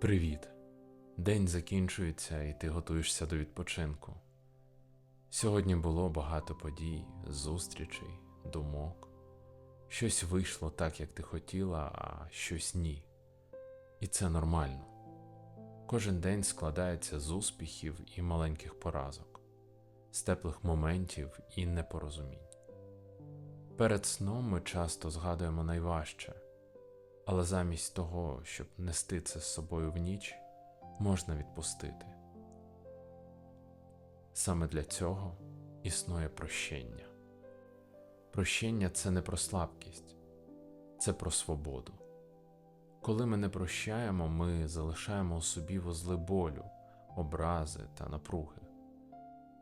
Привіт! День закінчується і ти готуєшся до відпочинку. Сьогодні було багато подій, зустрічей, думок. Щось вийшло так, як ти хотіла, а щось ні. І це нормально. Кожен день складається з успіхів і маленьких поразок, з теплих моментів і непорозумінь. Перед сном ми часто згадуємо найважче, але замість того, щоб нести це з собою в ніч, можна відпустити. Саме для цього існує прощення. Прощення це не про слабкість, це про свободу. Коли ми не прощаємо, ми залишаємо у собі вузли болю, образи та напруги.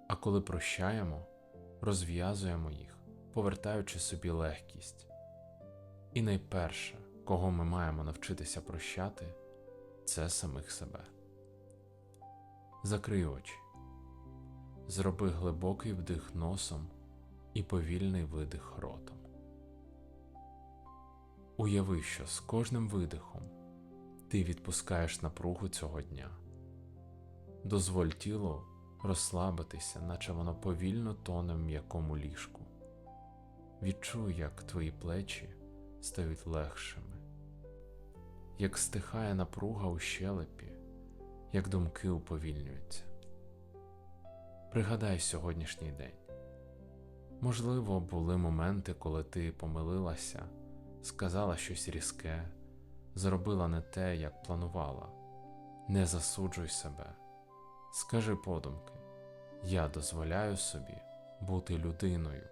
А коли прощаємо, розв'язуємо їх, повертаючи собі легкість. І найперше, кого ми маємо навчитися прощати, це самих себе. Закрий очі, зроби глибокий вдих носом і повільний видих ротом. Уяви, що з кожним видихом ти відпускаєш напругу цього дня. Дозволь тілу розслабитися, наче воно повільно тоне в м'якому ліжку. Відчуй, як твої плечі стають легшими, як стихає напруга у щелепі, як думки уповільнюються. Пригадай сьогоднішній день. Можливо, були моменти, коли ти помилилася, сказала щось різке, зробила не те, як планувала. Не засуджуй себе. Скажи подумки: я дозволяю собі бути людиною.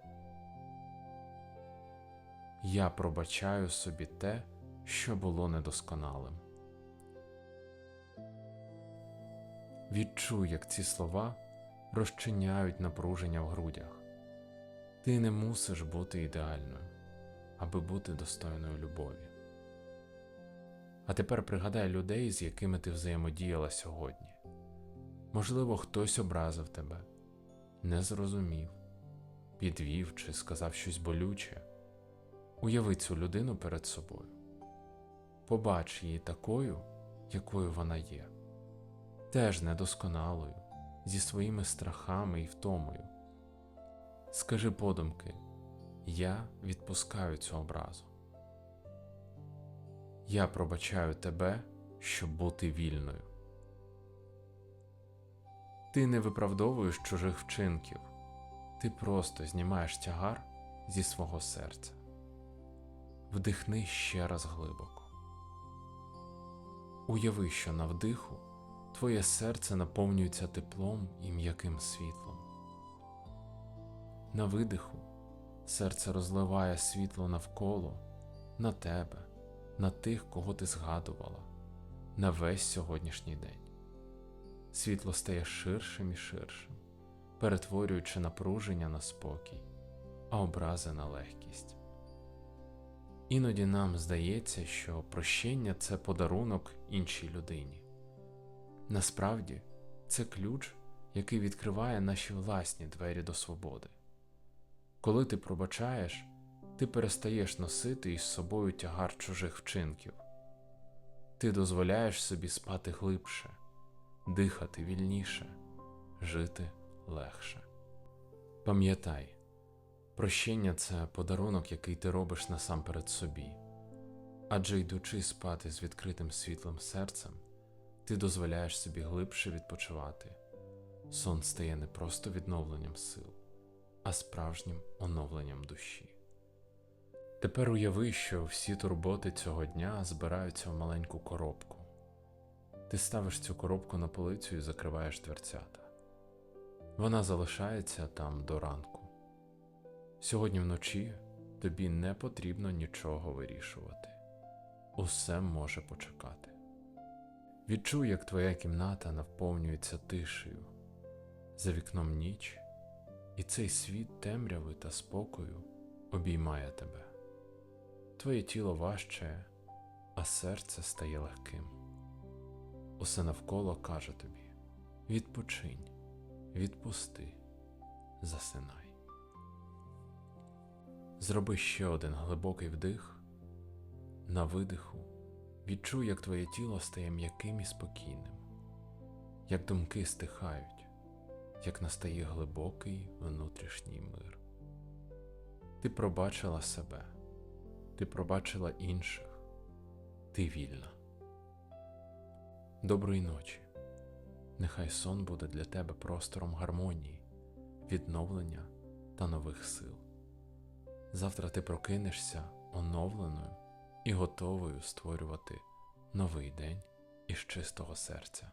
Я пробачаю собі те, що було недосконалим. Відчуй, як ці слова розчиняють напруження в грудях. Ти не мусиш бути ідеальною, аби бути достойною любові. А тепер пригадай людей, з якими ти взаємодіяла сьогодні. Можливо, хтось образив тебе, не зрозумів, підвів чи сказав щось болюче. Уяви цю людину перед собою. Побач її такою, якою вона є, теж недосконалою, зі своїми страхами і втомою. Скажи подумки, я відпускаю цю образу. Я пробачаю тебе, щоб бути вільною. Ти не виправдовуєш чужих вчинків, ти просто знімаєш тягар зі свого серця. Вдихни ще раз глибоко. Уяви, що на вдиху твоє серце наповнюється теплом і м'яким світлом. На видиху серце розливає світло навколо, на тебе, на тих, кого ти згадувала, на весь сьогоднішній день. Світло стає ширшим і ширшим, перетворюючи напруження на спокій, а образи на легкість. Іноді нам здається, що прощення це подарунок іншій людині. Насправді, це ключ, який відкриває наші власні двері до свободи. Коли ти пробачаєш, ти перестаєш носити із собою тягар чужих вчинків, ти дозволяєш собі спати глибше, дихати вільніше, жити легше. Пам'ятай, прощення це подарунок, який ти робиш насамперед собі, адже йдучи спати з відкритим світлим серцем, ти дозволяєш собі глибше відпочивати. Сон стає не просто відновленням сил а справжнім оновленням душі. Тепер уяви, що всі турботи цього дня збираються в маленьку коробку. Ти ставиш цю коробку на полицю і закриваєш дверцята. Вона залишається там до ранку. Сьогодні вночі тобі не потрібно нічого вирішувати. Усе може почекати. Відчуй, як твоя кімната наповнюється тишею, за вікном ніч і цей світ темряви та спокою обіймає тебе. Твоє тіло важче, а серце стає легким. Усе навколо каже тобі: відпочинь, відпусти, засинай. Зроби ще один глибокий вдих, на видиху Відчуй, як твоє тіло стає м'яким і спокійним, як думки стихають, як настає глибокий внутрішній мир. Ти пробачила себе, ти пробачила інших, ти вільна. Доброї ночі. Нехай сон буде для тебе простором гармонії, відновлення та нових сил. Завтра ти прокинешся оновленою і готовою створювати новий день із чистого серця.